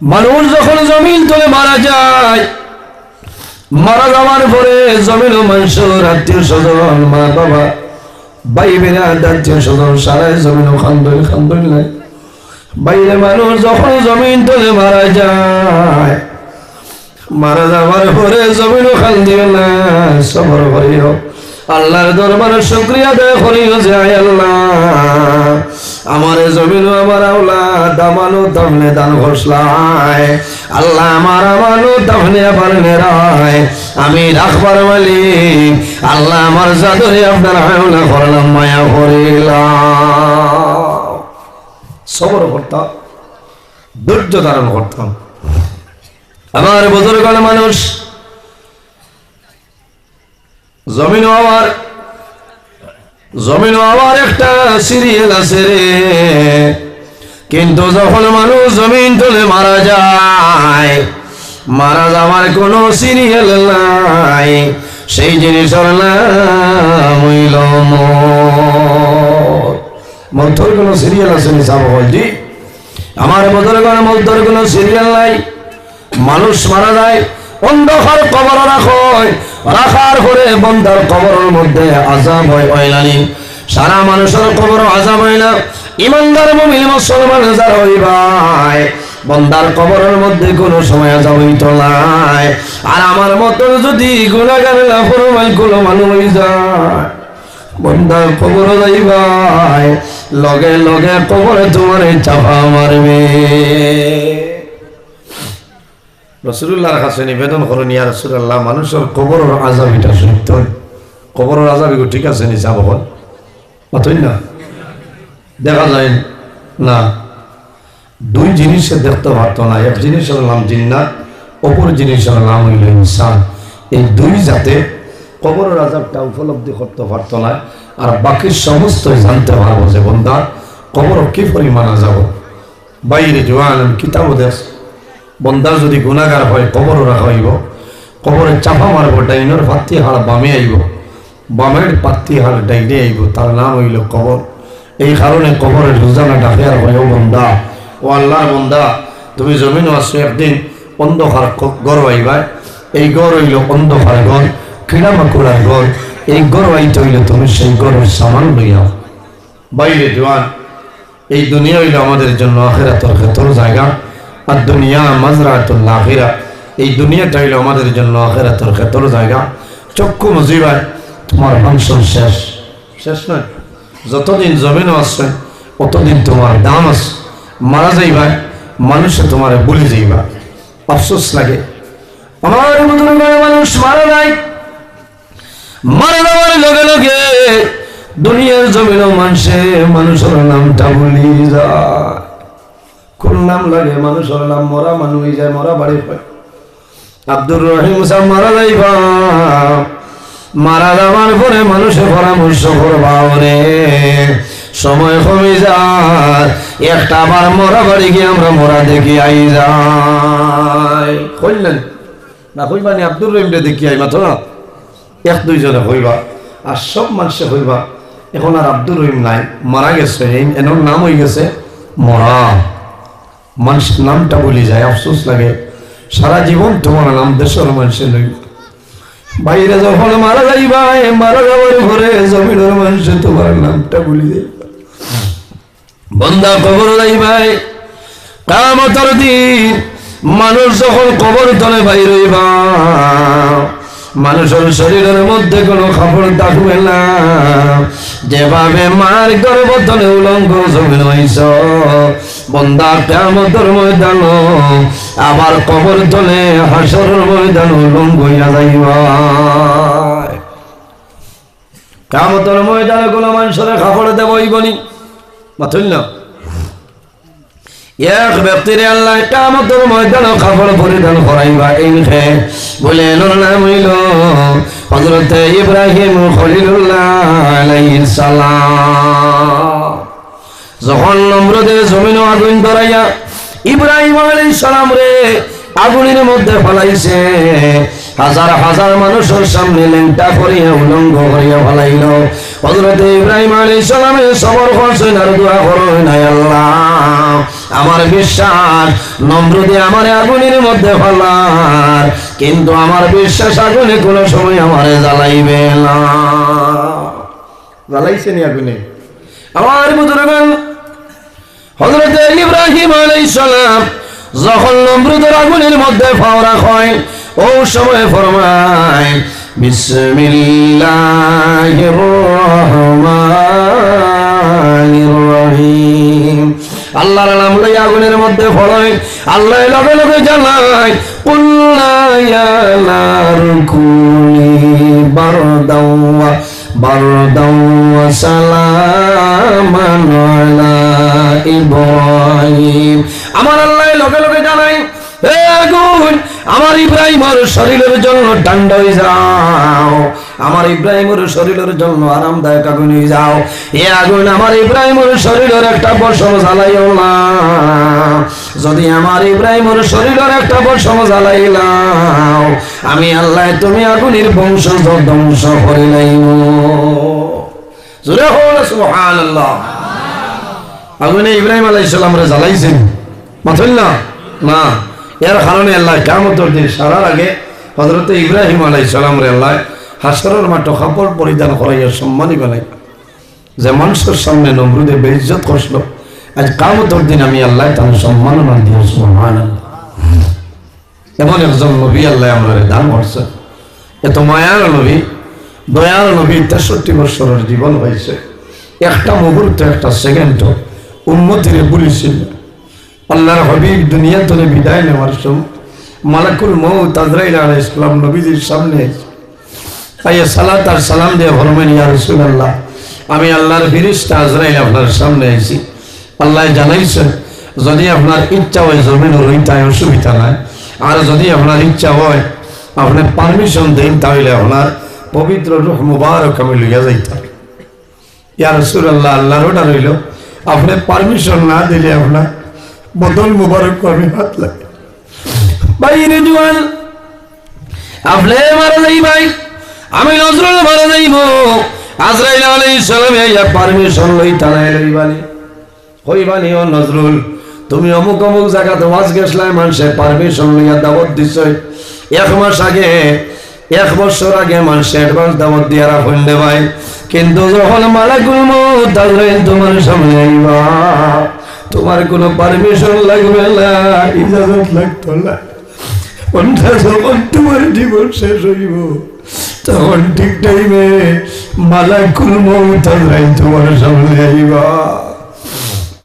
মানুষ যখন জমিন তুলে মারা যায়, মারা যাওয়ার পরে জমিন মানুষের আত্মীয় স্বজন, মা বাবা, ভাই বেড়া আত্মীয় স্বজন, সারাই জমিন ও খান্দন খান্দন নাই। বাইরে মানুষ যখন জমিন তুলে মারা যায়, মারা যাওয়ার পরে জমিন ও খান্দিও না সবর করিও আল্লাহর দরবারে শুক্রিয়া দেয় করিও যে আল্লাহ। আমার জমিন আমার আওলাদ, আমানো তামনে দান ঘোষলায়। আল্লাহ আমার আমানো তামনে আবার নেরায় আমি রাখবার মালিক, আল্লাহ আমার জাদরে আপনার আওলা করলাম মায়া করিলাম। সবর করতাম, ধৈর্য ধারণ করতাম। আমার বুজুর্গান মানুষ জমিন আমার জমিন আমার একটা সিরিয়াল আছে রে। কিন্তু যখন মানুষ জমিন তুলে মারা যায়, মারা যাওয়ার কোনো সিরিয়াল নাই। সেই জিনিসের নাম মধ্যর কোনো সিরিয়াল আছে নি সাব জি আমার মধ্যর কোনো মধ্যর কোনো সিরিয়াল নাই। মানুষ মারা যায়, অন্ধকার কবর রাখো রাখার পরে বন্ধার কবরের মধ্যে আজাব হয় ওইলানি সারা মানুষের কবর আজাব হয় না। ইমানদার মুমিন মুসলমান যারা হইবাই বন্দার কবরের মধ্যে কোনো সময় আজাব হইত নাই। আর আমার মতো যদি গুণাগার লাফরমাল কোনো মানুষ হয়ে যায়, বন্দার কবর যাইবাই লগে লগে কবরে তোমার চাপা মারবে। রসুল্লাহর কাছে নিবেদন করেন, ইয়া রসুল্লাহ, মানুষের কবরের আজাব এটা সত্য? কবরের আজাব এগুলো ঠিক আছে নি অতই না? দেখা যায় না। দুই জিনিসে দেখতে পারতো না এক জিনিসের নাম জিন্নাত, অপর জিনিসের নাম হইল ইনসান। এই দুই জাতে কবরের আজাবটা উপলব্ধি করতে পারতো না। আর বাকি সমস্ত জানতে পারব যে বন্ধা কবর কি পরিমাণ আজাব বাইরে জোয়ান কিতাব দেশ। বন্দার যদি গুণাগার হয়, কবরও রাখা হইব। কবরে চাপা মারব, ডাইনের পাত্তি হাড় বামে আইব। বামের পাত্তি হাড় ডাইনে আইব, তার নাম হইল কবর। এই কারণে কবরের রোজানা ডাকে আর হয় বন্দা। ও আল্লাহর বন্দা, তুমি জমিন আসছো একদিন, অন্ধকার গড় আইবাই এই গড় হইল অন্ধকার গড় কিনা মাকুড়ার গড় এই গড় আইতে হইলে তুমি সেই গড়ের সামান লইয়াও বাইরে জোয়ান, এই দুনিয়া হইল আমাদের জন্য আখেরাতর ক্ষেত্র জায়গা। আর দুনিয়া আখিরা। এই দুনিয়াটা আমাদের জন্য ক্ষেত্র জায়গা। চক্ষু তোমার ফাংশন শেষ। শেষ নয়। যতদিন জমিনও আসছে অতদিন তোমার দাম আছে। মারা যাইবা মানুষে তোমার বলি যাইবা আফসোস লাগে। আমার মতন মানুষ মারা যায়। মারা যাওয়ার লগে লগে দুনিয়ার জমিন মানুষে, মানুষের নামটা বলি যায়। কোন নাম লাগে? মানুষের নাম মরা, মানুষ যায়, মরা বাড়ি হয়। আব্দুর রহিম সাহ মারা যাইবা মারা যাওয়ার পরে মানুষে পরামর্শ করবা রে সময় কমে যায়, একটা আবার মরা বাড়ি গিয়ে আমরা মরা দেখি আই যাই কইলেন? না কইবা নি, আব্দুর রহিমটা দেখি আই মাত্র না এক দুইজনে হইবা, আর সব মানুষে হইবা, এখন আর আব্দুর রহিম নাই, মারা গেছে এনার নাম হয়ে গেছে মরা। মানুষের নামটা বলি যায়, আফসোস লাগে। সারা জীবন তোমার নাম দেশের মানুষের লই বাইরে যখন মারা যাইবা মারা যাওয়ার ঘরে জমিনের মানুষে তোমার নামটা বলি দেয় বন্দা কবর যাইবাই কামতর দিন মানুষ যখন কবর তলে বাইর হইবা মানুষের শরীরের মধ্যে কোনো কাপড় থাকবে না। যেভাবে মার গর্ভতলে উলঙ্গ জমিন হইছ বন্দা কেমতর ময়দান আবার কবর তলে হাসর ময়দান উলঙ্গ হইয়া যাইবা। কামতর ময়দানে কোনো মানুষের কাপড় দেবই মাথুল না এক ব্যক্তির আল্লাহ কামতর ময়দান কাপড় পরিধান করাইবা ইনখে বলে নাম হইল হজরত ইব্রাহিম খলিলুল্লাহ আলাইহিস যখন নম্রদে জমিন আগুন ধরাইয়া ইব্রাহিম আলাইহিস সালাম রে আগুনের মধ্যে ফলাইছে, হাজার হাজার মানুষের সামনে লেংটা করিয়া, উলঙ্গ করিয়া ফলাইল। হজরত ইব্রাহিম আলী সালামের সবর করছেন আর দোয়া করেন আল্লাহ। আমার বিশ্বাস নম্রদে আমার আগুনের মধ্যে ফলার। কিন্তু আমার বিশ্বাস আগুনে কোনো সময় আমারে জ্বালাইবে না। জ্বালাইছে নি আগুনে? আমার বুজুর্গান হজরত ইব্রাহিম আলাইহিস সালাম যখন নমরুদের আগুনের মধ্যে ফাওরা হয় ও সময় ফরমায় বিসমিল্লাহির রহমানির রহিম। আল্লাহর নাম লই আগুনের মধ্যে ফড়ায়, আল্লাহ লগে লগে জানায় কুল্লা ইয়া নারকুনি বারদাও ওয়া বারদাও সালামান আলা ইব্রাহিম। আমার আল্লাহ লগে লগে জানায় হে আগুন, আমার ইব্রাহিমের শরীরের জন্য ঠান্ডা হয়ে যাও আমার ইব্রাহিমের শরীরের জন্য আরামদায়ক আগুন যাও। এ আগুন আমার ইব্রাহিমের শরীরের একটা বসম জ্বালাইও না। যদি আমার ইব্রাহিমের শরীরের একটা বসম জ্বালাইলাও আমি আল্লাহ তুমি আগুনের বংশ ধ্বংস করে সুবহানাল্লাহ। আগুনে ইব্রাহিম আলাইহিস সালামরে জ্বালাইছেন। মাথুল না? এর কারণে আল্লাহ কামতর দিন সারার আগে হজরত ইব্রাহিম আলাই সালাম রে আল্লাহ হাসরের মাঠে কাপড় পরিধান করাইয়া সম্মানই বানাই যে মানুষের সামনে নমরুদে বেইজ্জত করছিল, আজ কামতর দিন আমি আল্লাহ তার সম্মাননা দিয়ে সুবহান এমন একজন নবী আল্লাহ আমরা দান করছে। এত মায়ার নবী দয়ার নবী তেষট্টি বছরের জীবন হয়েছে। একটা মুহূর্ত, একটা সেকেন্ড উন্মতিরে বলেছিল আল্লাহর হবিব দুনিয়া তোলে বিদায় নেওয়ার সময় মালাকুল মৌ তাজরাইল আলাই ইসলাম নবীজির সামনে আইয়া সালাত আর সালাম দিয়ে ভরমেন ইয়া রসুল্লাহ আমি আল্লাহর ফিরিস্তা আজরাইল আপনার সামনে আইছি। আল্লাহ জানাইছেন যদি আপনার ইচ্ছা হয় জমিন রইতায় অসুবিধা নাই, আর যদি আপনার ইচ্ছা হয় আপনি পারমিশন দিন, তাহলে আপনার পবিত্র রুহ মুবারক আমি লইয়া যাইতাম। ইয়া রসুল্লাহ আল্লাহর ওটা রইল, আপনি পারমিশন না দিলে আপনার বদল মুবারক আমি হাত লাগে। বাইরে জুয়ান, আপনি মারা যাই ভাই আমি নজরুল মারা যাইব আজরাইল আলাইহিস সালাম ইয়া পারমিশন লই তারাই লইবানি। কইবানি ও নজরুল, তুমি অমুক অমুক জায়গাতে ওয়াজ গেছলাই, মানুষে পারমিশন লইয়া দাওয়াত দিছই। এক মাস আগে, এক বছর আগে মানুষে অ্যাডভান্স দাওয়াত দিয়া রাখুন দে ভাই। কিন্তু যখন মালাকুল মউত আজরাইল তোমার সামনে আইবা। তোমার কোনো পারমিশন লাগবে না, ইজাজত লাগতো না। যখন তোমার জীবন শেষ হইব। তখন ঠিক টাইমে মালাকুল মৌত তোমার সামনে আইবা।